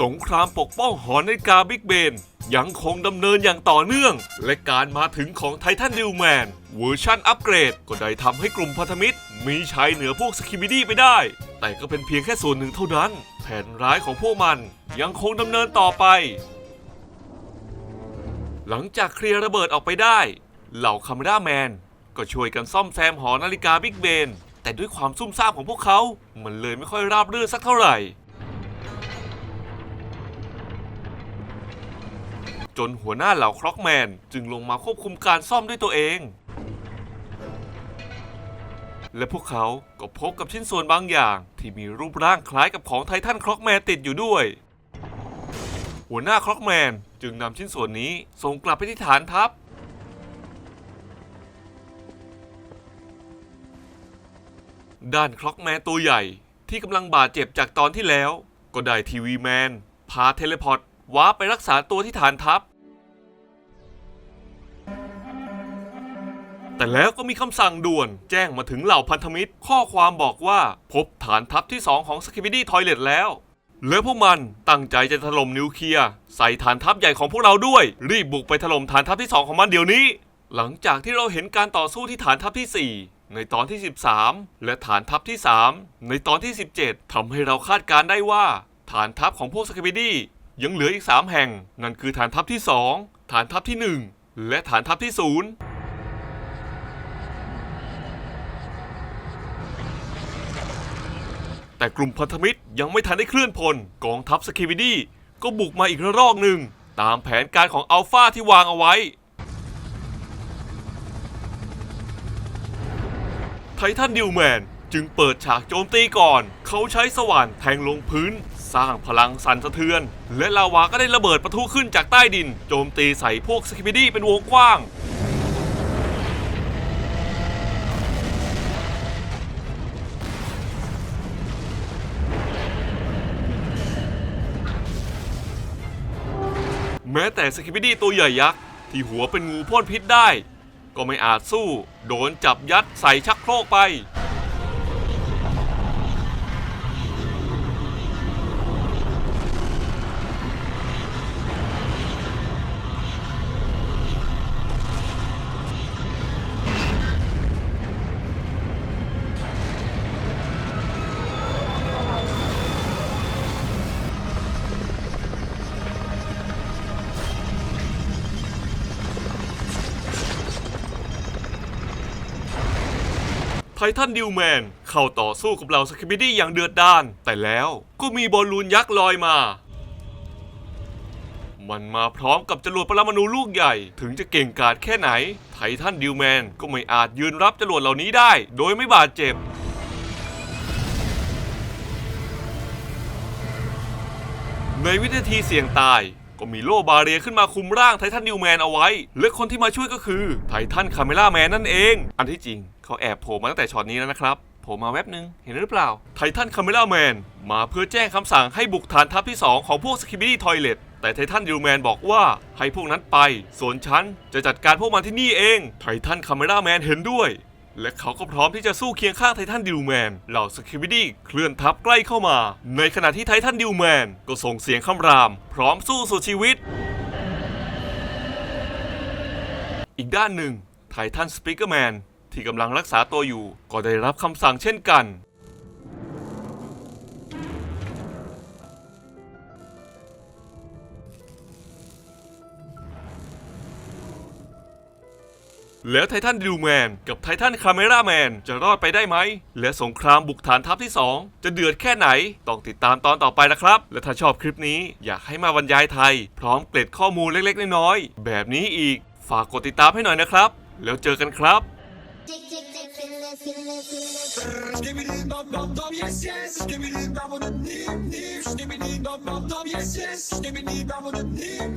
สงครามปกป้องหอนาฬิกาบิ๊กเบน ยังคงดำเนินอย่างต่อเนื่อง และการมาถึงของไททันดิวแมนเวอร์ชันอัปเกรด ก็ได้ทำให้กลุ่มพันธมิตร มีชัยเหนือพวกสคิบิดี้ไปได้ แต่ก็เป็นเพียงแค่ส่วนหนึ่งเท่านั้น แผนร้ายของพวกมันยังคงดำเนินต่อไป หลังจากเคลียร์ระเบิดออกไปได้ เหล่าคาเมราแมนก็ช่วยกันซ่อมแซมหอนาฬิกาบิ๊กเบนแต่ด้วยความซุ่มซ่ามของพวกเขา มันเลยไม่ค่อยราบรื่นสักเท่าไหร่ จนหัวหน้าเหล่าคร็อกแมน จึงลงมาควบคุมการซ่อมด้วยตัวเอง และพวกเขาก็พบกับชิ้นส่วนบางอย่าง ที่มีรูปร่างคล้ายกับของไททันคร็อกแมนติดอยู่ด้วย หัวหน้าคร็อกแมนจึงนำชิ้นส่วนนี้ส่งกลับไปที่ฐานทัพด้านคล็อกแมนตัวใหญ่ที่กำลังบาดเจ็บจากตอนที่แล้ว ก็ได้ทีวีแมน พาเทเลพอร์ตว้าร์ปไปรักษาตัวที่ฐานทัพ แต่แล้วก็มีคำสั่งด่วน แจ้งมาถึงเหล่าพันธมิตร ข้อความบอกว่าพบฐานทัพที่ 2 ของสกิ b ิดี้ทอยเลตแล้วและพวกมันตั้งใจจะถล่มนิวเคลียร์ใส่ฐานทัพใหญ่ของพวกเราด้วย รีบบุกไปถล่มฐานทัพที่ 2 ของมันเดี๋ยวนี้ หลังจากที่เราเห็นการต่อสู้ที่ฐานทัพที่ 4 ในตอนที่ 13 และฐานทัพที่ 3 ในตอนที่ 17ทำให้เราคาดการได้ว่า ฐานทัพของพวกสกิ b ิดี้ยังเหลืออีก 3 แห่ง นั่นคือฐานทัพที่ 2 ฐานทัพที่ 1 และฐานทัพที่ 0 แต่กลุ่มพันธมิตรยังไม่ทันได้เคลื่อนพล กองทัพสกิวิดี้ก็บุกมาอีกระลอกหนึ่ง ตามแผนการของอัลฟาที่วางเอาไว้ ไททันดิวแมนจึงเปิดฉากโจมตีก่อน เขาใช้สว่านแทงลงพื้น สร้างพลังสั่นสะเทือน และลาวาก็ได้ระเบิดประทุขึ้นจากใต้ดิน โจมตีใส่พวกสกิวิดี้เป็นวงกว้าง แม้แต่สกิปิดี้ตัวใหญ่ยักษ์ ที่หัวเป็นงูพ่นพิษได้ ก็ไม่อาจสู้ โดนจับยัดใส่ชักโครกไป ททันดิวแมนเข้าต่อสู้กับเหล่าสกิปปิดี้อย่างเดือดดาลแต่แล้วก็มีบอลลูนยักษ์ลอยมา มันมาพร้อมกับจรวดปรมาณูลูกใหญ่ ถึงจะเก่งกาจแค่ไหน ไททันดิวแมนก็ไม่อาจยืนรับจรวดเหล่านี้ได้ โดยไม่บาดเจ็บในวินาทีเสี่ยงตาย ก็มีโล่บาเรียขึ้นมาคุมร่างไททันนิวแมนเอาไว้ และคนที่มาช่วยก็คือ ไททันคาเมล่าแมนนั่นเอง อันที่จริง เขาแอบโผล่มาตั้งแต่ช็อตนี้แล้วนะครับโผล่มาแวบนึง เห็นหรือเปล่า ไททันคาเมล่าแมนมาเพื่อแจ้งคำสั่งให้บุกฐานทัพที่ 2 ของพวกสกิบิดี้ทอยเลตแต่ไททันดิวแมนบอกว่าให้พวกนั้นไป ส่วนฉันจะจัดการพวกมันที่นี่เอง ไททันคาเมล่าแมนเห็นด้วย และเขาก็พร้อมที่จะสู้เคียงข้างไททันดิวแมน เหล่าสคิบิดี้เคลื่อนทัพใกล้เข้ามา ในขณะที่ไททันดิวแมนก็ส่งเสียงคำราม พร้อมสู้สุดชีวิต อีกด้านหนึ่งไททันสปิเกอร์แมน ที่กำลังรักษาตัวอยู่ก็ได้รับคำสั่งเช่นกัน แล้วไททันดิวแมนกับไททันคาเมราแมนจะรอดไปได้ไหม และสงครามบุกฐานทัพที่ 2 จะเดือดแค่ไหน ต้องติดตามตอนต่อไปนะครับ และถ้าชอบคลิปนี้อยากให้มาบรรยายไทย พร้อมเกร็ดข้อมูลเล็กๆ น้อยๆ แบบนี้อีก ฝากกดติดตามให้หน่อยนะครับ แล้วเจอกันครับ Stibbity dum dum dum yes yes Stibbity dum dum nim nim Stibbity dum dum dum yes yes Stibbity dum dum nim nim